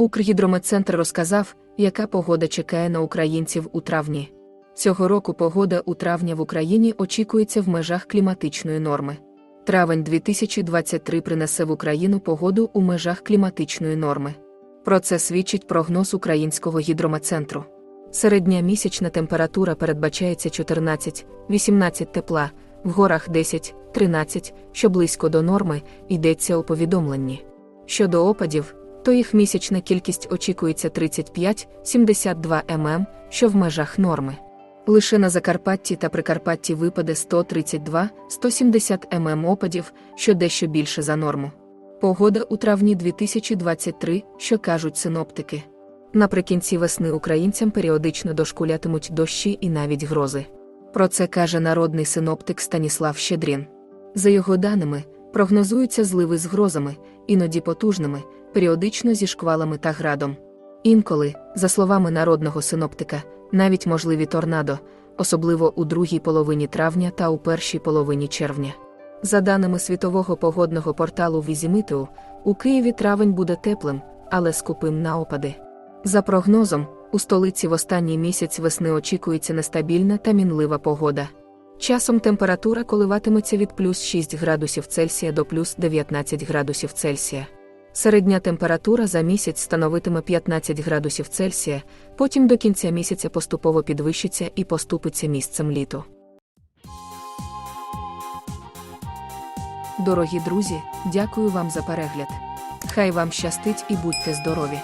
Укргідрометцентр розказав, яка погода чекає на українців у травні. Цього року погода у травні в Україні очікується в межах кліматичної норми. Травень 2023 принесе в Україну погоду у межах кліматичної норми. Про це свідчить прогноз Українського гідрометцентру. Середня місячна температура передбачається 14-18 тепла, в горах 10-13, що близько до норми, йдеться у повідомленні. Щодо опадів, то їх місячна кількість очікується 35-72 мм, що в межах норми. Лише на Закарпатті та Прикарпатті випаде 132-170 мм опадів, що дещо більше за норму. Погода у травні 2023, що кажуть синоптики. Наприкінці весни українцям періодично дошкулятимуть дощі і навіть грози. Про це каже народний синоптик Станіслав Щедрін. За його даними, прогнозуються зливи з грозами, іноді потужними, періодично зі шквалами та градом. Інколи, за словами народного синоптика, навіть можливі торнадо, особливо у другій половині травня та у першій половині червня. За даними світового погодного порталу Візімитеу, у Києві травень буде теплим, але скупим на опади. За прогнозом, у столиці в останній місяць весни очікується нестабільна та мінлива погода. Часом температура коливатиметься від плюс 6 градусів Цельсія до плюс 19 градусів Цельсія. Середня температура за місяць становитиме 15 градусів Цельсія, потім до кінця місяця поступово підвищиться і поступиться місцем літу. Дорогі друзі, дякую вам за перегляд. Хай вам щастить і будьте здорові!